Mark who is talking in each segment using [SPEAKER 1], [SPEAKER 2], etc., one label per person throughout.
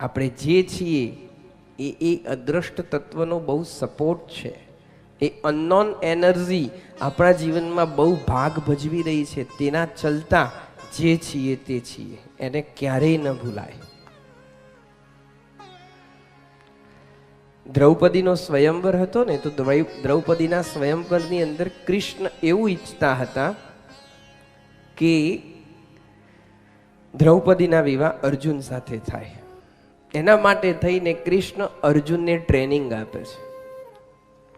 [SPEAKER 1] આપણે જે છીએ, એ એ અદ્રષ્ટ તત્વનો બહુ સપોર્ટ છે. એ અનનોન એનર્જી આપણા જીવનમાં બહુ ભાગ ભજવી રહી છે. તેના ચલતા જે છીએ તે છીએ. એને ક્યારેય ન ભૂલાય. દ્રૌપદીનો સ્વયંવર હતો ને, તો દ્રૌપદીના સ્વયંવરની અંદર કૃષ્ણ એવું ઈચ્છતા હતા કે દ્રૌપદીના વિવાહ અર્જુન સાથે થાય. એના માટે થઈને કૃષ્ણ અર્જુનને ટ્રેનિંગ આપે છે.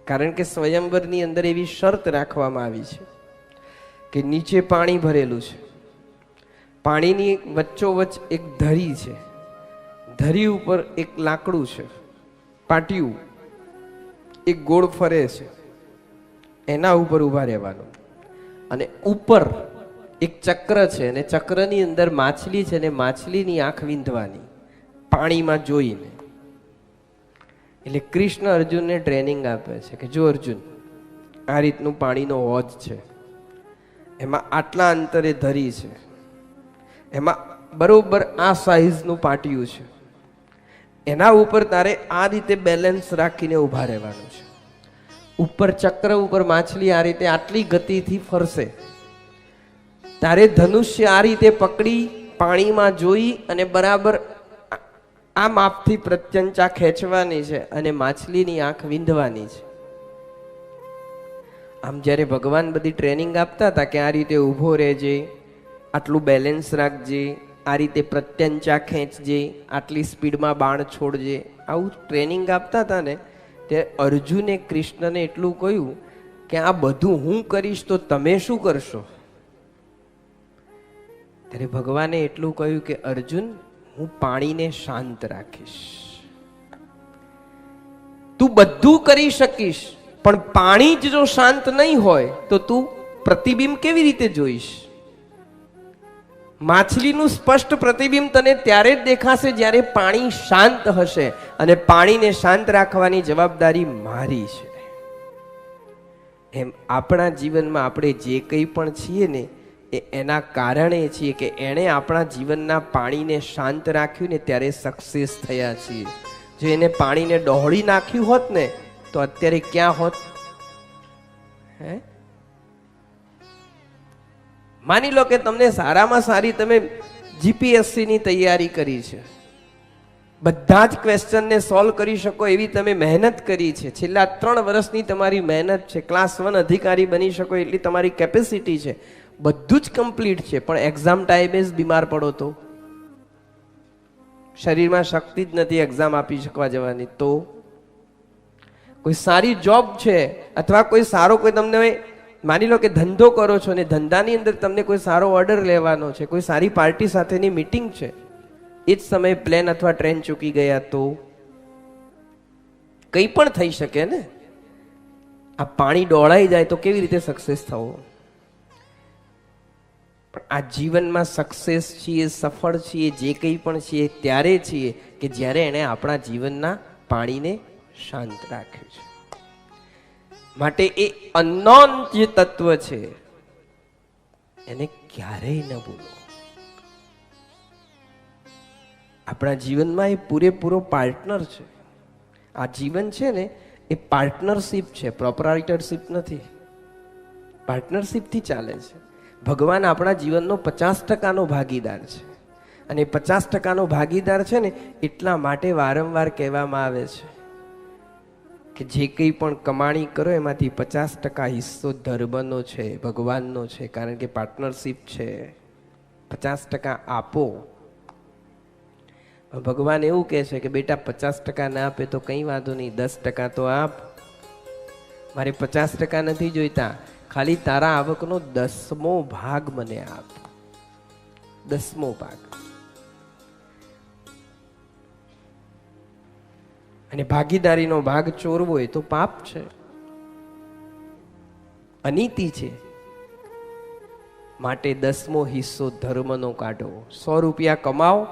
[SPEAKER 1] કારણ કે સ્વયંવરની અંદર એવી શરત રાખવામાં આવી છે કે નીચે પાણી ભરેલું છે. પાણીની વચ્ચોવચ્ચ એક ધરી છે. ધરી ઉપર એક લાકડું છે. પાટિયું એક ગોળ ફરે છે. એના ઉપર ઊભા રહેવાનું. અને ઉપર એક ચક્ર છે અને ચક્રની અંદર માછલી છે અને માછલીની આંખ વીંધવાની. પાણીમાં જોઈને. એટલે કૃષ્ણ અર્જુનને ટ્રેનિંગ આપે છે કે જો અર્જુન, આ રીતનું પાણીનો હોજ છે. એમાં આટલા અંતરે ધરી છે. એમાં બરોબર આ સાઈઝનું પાટિયું છે. એના ઉપર તારે આ રીતે બેલેન્સ રાખીને ઊભા રહેવાનું છે. ઉપર ચક્ર ઉપર માછલી આ રીતે આટલી ગતિથી ફરશે. તારે ધનુષ્ય આ રીતે પકડી પાણીમાં જોઈ અને બરાબર આ- માપથી પ્રત્યંચા ખેંચવાની છે અને માછલીની આંખ વિંધવાની છે. આમ જ્યારે ભગવાન બધી ટ્રેનિંગ આપતા હતા કે આ રીતે ઊભો રહેજે, આટલું બેલેન્સ રાખજે, આ રીતે પ્રત્યંચા ખેંચજે, આટલી સ્પીડમાં બાણ છોડજે, આવું ટ્રેનિંગ આપતા હતા ને, ત્યારે અર્જુને કૃષ્ણને એટલું કહ્યું કે આ બધું હું કરીશ તો તમે શું કરશો? ત્યારે ભગવાને એટલું કહ્યું કે અર્જુન હું પાણીને શાંત રાખીશ. તું બધું કરી શકીશ, પણ પાણી જ જો શાંત નહીં હોય, તો તું પ્રતિબિંબ કેવી રીતે જોઈશ? માછલીનું સ્પષ્ટ પ્રતિબિંબ તને ત્યારે જ દેખાશે જ્યારે પાણી શાંત હશે અને પાણીને શાંત રાખવાની જવાબદારી મારી છે. એમ આપણા જીવનમાં આપણે જે કંઈ પણ છીએ ને એ એના કારણે છીએ કે એણે આપણા જીવનના પાણીને શાંત રાખ્યું ને ત્યારે સક્સેસ થયા છીએ. જો એને પાણીને ડહોળી નાખ્યું હોત ને, તો અત્યારે ક્યાં હોત? હે? માની લો કે તમને સારામાં સારી તમે જીપીએસસીની તૈયારી કરી છે. બધા જ ક્વેશ્ચનને સોલ્વ કરી શકો એવી તમે મહેનત કરી છે. છેલ્લા ત્રણ વર્ષની તમારી મહેનત છે. ક્લાસ વન અધિકારી બની શકો એટલી તમારી કેપેસિટી છે. બધું જ કમ્પ્લીટ છે, પણ એક્ઝામ ટાઈમે જ બીમાર પડો તો. શરીરમાં શક્તિ જ નથી એક્ઝામ આપી શકવા જવાની તો. કોઈ સારી જોબ છે, અથવા કોઈ સારો કોઈ તમને માની લો કે ધંધો કરો છો ને ધંધાની અંદર તમને કોઈ સારો ઓર્ડર લેવાનો છે, કોઈ સારી પાર્ટી સાથેની મીટિંગ છે, એ જ સમયે પ્લેન અથવા ટ્રેન ચૂકી ગયા તો. કંઈ પણ થઈ શકે ને. આ પાણી ડોળાઈ જાય તો કેવી રીતે સક્સેસ થવો? પણ આ જીવનમાં સક્સેસ છીએ, સફળ છીએ, જે કંઈ પણ છીએ, ત્યારે છીએ કે જ્યારે એણે આપણા જીવનના પાણીને શાંત રાખ્યું છે. માટે એ અનોન જે તત્વ છે. એને ક્યારેય ન ભૂલો. આપણા જીવનમાં એ પૂરેપૂરો પાર્ટનર છે. આ જીવન છે ને, એ પાર્ટનરશિપ છે પ્રોપરાઇટરશિપ નથી. પાર્ટનરશિપથી ચાલે છે. ભગવાન આપણા જીવનનો પચાસ ટકાનો ભાગીદાર છે. અને પચાસ ટકાનો ભાગીદાર છે ને, એટલા માટે વારંવાર કહેવામાં આવે છે કે જે કંઈ પણ કમાણી કરો, એમાંથી પચાસ ટકા હિસ્સો ધર્મનો છે, ભગવાનનો છે, કારણ કે પાર્ટનરશિપ છે. પચાસ ટકા આપો. ભગવાન એવું કહે છે કે બેટા, પચાસ ટકા ના આપે તો કંઈ વાંધો નહીં, દસ ટકા તો આપ. મારે પચાસ ટકા નથી જોઈતા. ખાલી તારા આવકનો દસમો ભાગ મને આપ. દસમો ભાગ. અને ભાગીદારીનો ભાગ ચોરવો એ તો પાપ છે. અનીતિ છે. માટે દસમો હિસ્સો ધર્મનો કાઢો સો રૂપિયા કમાઓ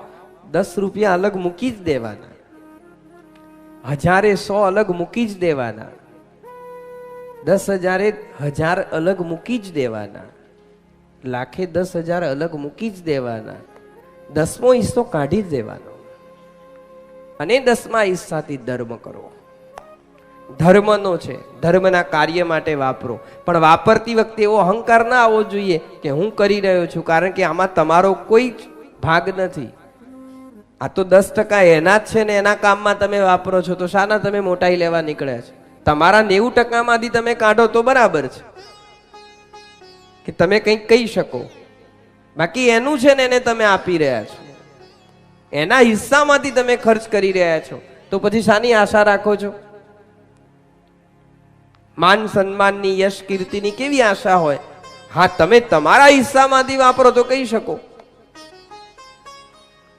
[SPEAKER 1] દસ રૂપિયા અલગ મૂકી જ દેવાના. હજારે સો અલગ મૂકી જ દેવાના. દસ હજારે હજાર અલગ મૂકી જ દેવાના. લાખે દસ હજાર અલગ મૂકી જ દેવાના. દસમો હિસ્સો કાઢી જ દેવાનો. અને દસમા હિસ્સાથી ધર્મ કરો. ધર્મનો છે. ધર્મના કાર્ય માટે વાપરો. પણ વાપરતી વખતે એવો અહંકાર ના આવવો જોઈએ કે હું કરી રહ્યો છું, કારણ કે આમાં તમારો કોઈ જ ભાગ નથી. આ તો દસ ટકા એના જ છે ને એના કામમાં તમે વાપરો છો, તો શાના તમે મોટાઈ લેવા નીકળ્યા છે? તમારા નેવું ટકામાંથી તમે કાઢો તો બરાબર છે. કે તમે કંઈક કહી શકો. બાકી એનું છે ને એને તમે આપી રહ્યા છો. એના હિસ્સામાંથી તમે ખર્ચ કરી રહ્યા છો. તો પછી શાની આશા રાખો છો? માન સન્માનની યશ કીર્તિની કેવી આશા હોય? હા, તમે તમારા હિસ્સામાંથી વાપરો તો કહી શકો.